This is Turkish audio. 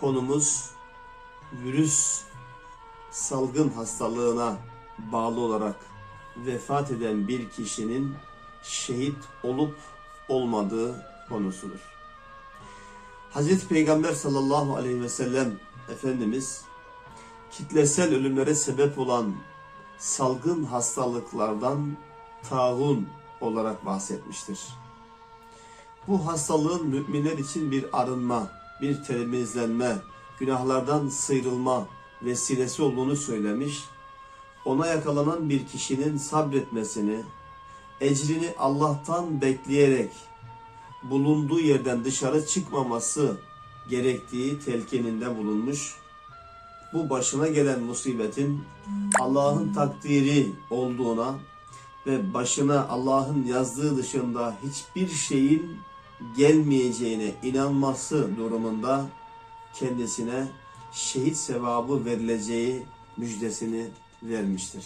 konumuz virüs salgın hastalığına bağlı olarak vefat eden bir kişinin şehit olup olmadığı konusudur. Hazreti Peygamber sallallahu aleyhi ve sellem Efendimiz kitlesel ölümlere sebep olan salgın hastalıklardan taun olarak bahsetmiştir. Bu hastalığın müminler için bir arınma, bir temizlenme, günahlardan sıyrılma vesilesi olduğunu söylemiş. Ona yakalanan bir kişinin sabretmesini, ecrini Allah'tan bekleyerek bulunduğu yerden dışarı çıkmaması gerektiği telkininde bulunmuş. Bu başına gelen musibetin Allah'ın takdiri olduğuna ve başına Allah'ın yazdığı dışında hiçbir şeyin gelmeyeceğine inanması durumunda kendisine şehit sevabı verileceği müjdesini vermiştir.